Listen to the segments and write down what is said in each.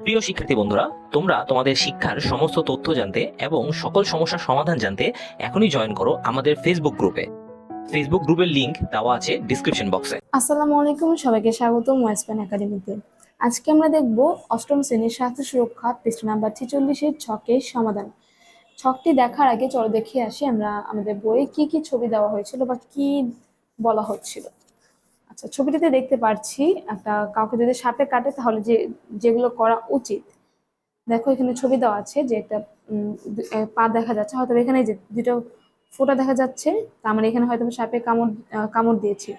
প্রিয় শিক্ষার্থী বন্ধুরা, তোমরা তোমাদের শিক্ষার সমস্ত তথ্য জানতে এবং সকল সমস্যার সমাধান জানতে এখনই জয়েন করো আমাদের ফেসবুক গ্রুপে ফেসবুক গ্রুপের লিংক দেওয়া আছে ডিসক্রিপশন বক্সে আসসালামু আলাইকুম, সবাইকে স্বাগত ওয়েস্টপ্যান একাডেমিতে আজকে আমরা দেখব অষ্টম শ্রেণির স্বাস্থ্য সুরক্ষা পৃষ্ঠ নাম্বার ছেচল্লিশের ছকের সমাধান। ছকটি দেখার আগে চলো দেখে আসি আমরা আমাদের বইয়ে কি কি ছবি দেওয়া হয়েছিল বা কি বলা হচ্ছিল। আচ্ছা ছবিটিতে দেখতে পাচ্ছি একটা কাউকে যদি সাপে কাটে তাহলে যে, যেগুলো করা উচিত। দেখো এখানে ছবি দেওয়া আছে যে একটা পা দেখা যাচ্ছে, হয়তো এখানে যে দুটো ফোঁটা দেখা যাচ্ছে, তার মানে এখানে হয়তো সাপে কামড় কামড় দিয়েছে।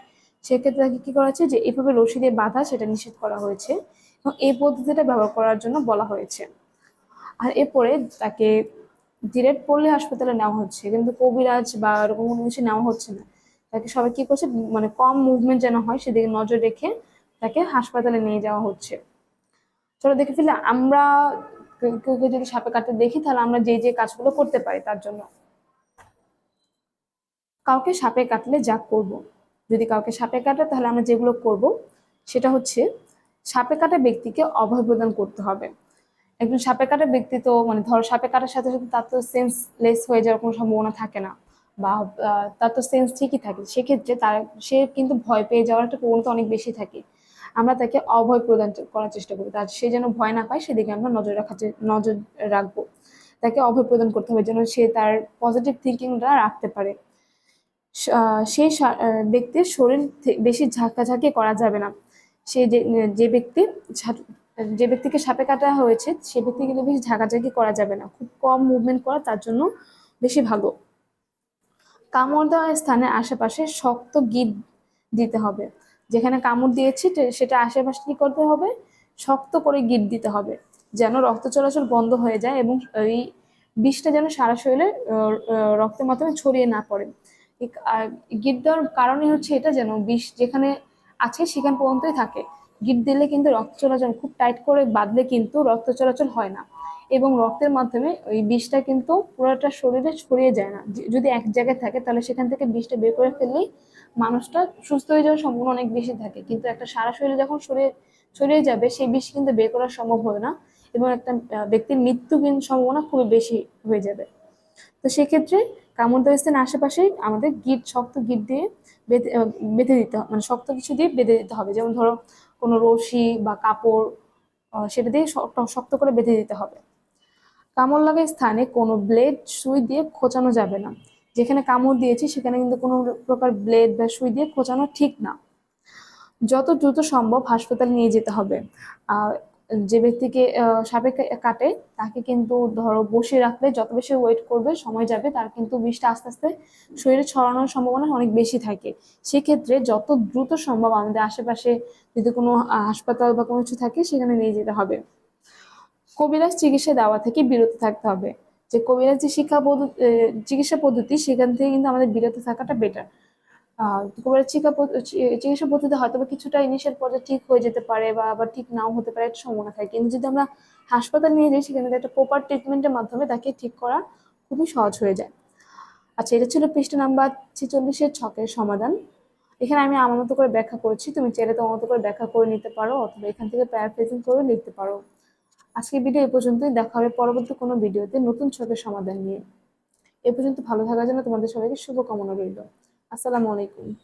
সেক্ষেত্রে তাকে কি করা হয়েছে যে, এভাবে রশি দিয়ে বাঁধা সেটা নিষেধ করা হয়েছে এবং এই পদ্ধতিটা ব্যবহার করার জন্য বলা হয়েছে। আর এরপরে তাকে ডিরেক্ট পল্লী হাসপাতালে নেওয়া হচ্ছে। কিন্তু কবিরাজ বা এরকম কোনো কিছু নেওয়া হচ্ছে না। তাকে সবাই কি করছে মানে কম মুভমেন্ট যেন হয় সেদিকে নজর রেখে তাকে হাসপাতালে নিয়ে যাওয়া হচ্ছে। চলো দেখে ফেলে, আমরা কেউ কেউ যদি সাপে কাটতে দেখি, তাহলে আমরা যে যে কাজগুলো করতে পারি তার জন্য। কাউকে সাপে কাটলে যা করব। যদি কাউকে সাপে কাটে, তাহলে আমরা যেগুলো করব, সেটা হচ্ছে সাপে কাটা ব্যক্তিকে অভয় প্রদান করতে হবে। একজন সাপে কাটা ব্যক্তি তো মানে ধরো সাপে কাটার সাথে সাথে তার তো সেন্সলেস হয়ে যাওয়ার কোনো সম্ভাবনা থাকে না। বা তার তো সেন্স ঠিকই থাকে। সেক্ষেত্রে তার, সে কিন্তু ভয় পেয়ে যাওয়ার একটা প্রবণতা অনেক বেশি থাকে। আমরা তাকে অভয় প্রদান করার চেষ্টা করি। তার, সে যেন ভয় না পায়, সেদিকে আমরা নজর রাখার নজর রাখব। তাকে অভয় প্রদান করতে হবে যেন সে তার পজিটিভ থিঙ্কিংটা রাখতে পারে। সেই ব্যক্তির শরীর বেশি ঝাঁকাঝাঁকি করা যাবে না। সে যে যে ব্যক্তি যে ব্যক্তিকে সাপে কাটা হয়েছে, সে ব্যক্তি কিন্তু বেশি ঝাঁকাঝাঁকি করা যাবে না। খুব কম মুভমেন্ট করা তার জন্য বেশি ভালো। কামড় দেওয়া স্থানের আশেপাশে শক্ত গিট দিতে হবে। যেখানে কামড় দিয়েছি সেটা আশেপাশে কি করতে হবে? শক্ত করে গিট দিতে হবে, যেন রক্ত চলাচল বন্ধ হয়ে যায় এবং এই বিষটা যেন সারা শরীরে রক্তের মাধ্যমে ছড়িয়ে না পড়ে। গিট দেওয়ার কারণই হচ্ছে এটা যেন বিষ যেখানে আছে সেখান পর্যন্তই থাকে। গিট দিলে কিন্তু রক্ত চলাচল খুব টাইট করে বাঁধলে কিন্তু রক্ত চলাচল হয় না। এবং রক্তের মাধ্যমে ওই বিষটা কিন্তু পুরোটা শরীরে ছড়িয়ে যায় না। যদি এক জায়গায় থাকে তাহলে সেখান থেকে বিষটা বের করে ফেললেই মানুষটা সুস্থ হয়ে যাওয়ার সম্ভাবনা অনেক বেশি থাকে। কিন্তু একটা সারা শরীরে যখন ছড়িয়ে ছড়িয়ে যাবে সেই বিষ কিন্তু বের করা সম্ভব হবে না এবং একটা ব্যক্তির মৃত্যু কিন্তু সম্ভাবনা খুবই বেশি হয়ে যাবে। তো সেক্ষেত্রে কামড় স্থানের আশেপাশেই আমাদের গিট, শক্ত গিট দিয়ে বেঁধে বেঁধে দিতে হবে মানে শক্ত কিছু দিয়ে বেঁধে দিতে হবে। যেমন ধরো কোনো রশি বা কাপড় সেটা দিয়ে শক্ত করে বেঁধে দিতে হবে। কামড় লাগা স্থানে কোনো ব্লেড সুই দিয়ে খোঁচানো যাবে না। যেখানে কামড় দিয়েছি, সেখানে কিন্তু কোনো প্রকার ব্লেড বা সুই দিয়ে খোঁচানো ঠিক না। যত দ্রুত সম্ভব হাসপাতালে নিয়ে যেতে হবে। যে ব্যক্তিকে সাপে কাটে, তাকে কিন্তু ধরো বসিয়ে রাখলে যত বেশি ওয়েট করবে, সময় যাবে, তার কিন্তু বিষটা আস্তে আস্তে শরীরে ছড়ানোর সম্ভাবনা অনেক বেশি থাকে। সেক্ষেত্রে যত দ্রুত সম্ভব আমাদের আশেপাশে যদি কোনো হাসপাতাল বা কোনো কিছু থাকে, সেখানে নিয়ে যেতে হবে। কবিরাজ চিকিৎসা দেওয়া থেকে বিরত থাকতে হবে। যে কবিরাজ যে শিক্ষা পদ্ধতি চিকিৎসা পদ্ধতি, সেখান থেকে কিন্তু আমাদের বিরত থাকাটা বেটার চি- চিকিৎসা পদ্ধতি হয়তো বা কিছুটা ইনিশিয়াল পর্যায়ে ঠিক হয়ে যেতে পারে বা আবার ঠিক নাও হতে পারে, একটা সম্ভাবনা থাকে। কিন্তু যদি আমরা হাসপাতাল নিয়ে যাই, সেখানে একটা প্রপার ট্রিটমেন্টের মাধ্যমে তাকে ঠিক করা খুবই সহজ হয়ে যায়। আচ্ছা এটা ছিল পৃষ্ঠ নাম্বার ছেচল্লিশের ছকের সমাধান। এখানে আমি আমার মতো করে ব্যাখ্যা করছি। তুমি চাইলে তোমার মতো করে ব্যাখ্যা করে নিতে পারো অথবা এখান থেকে প্যারাফ্রেজিং করে লিখতে পারো। আজকে ভিডিও এ পর্যন্তই। দেখা হবে পরবর্তী কোনো ভিডিওতে নতুন ছকের সমাধান নিয়ে। এ পর্যন্ত ভালো থাকার জন্য তোমাদের সবাইকে শুভকামনা রইল। আসসালামু আলাইকুম।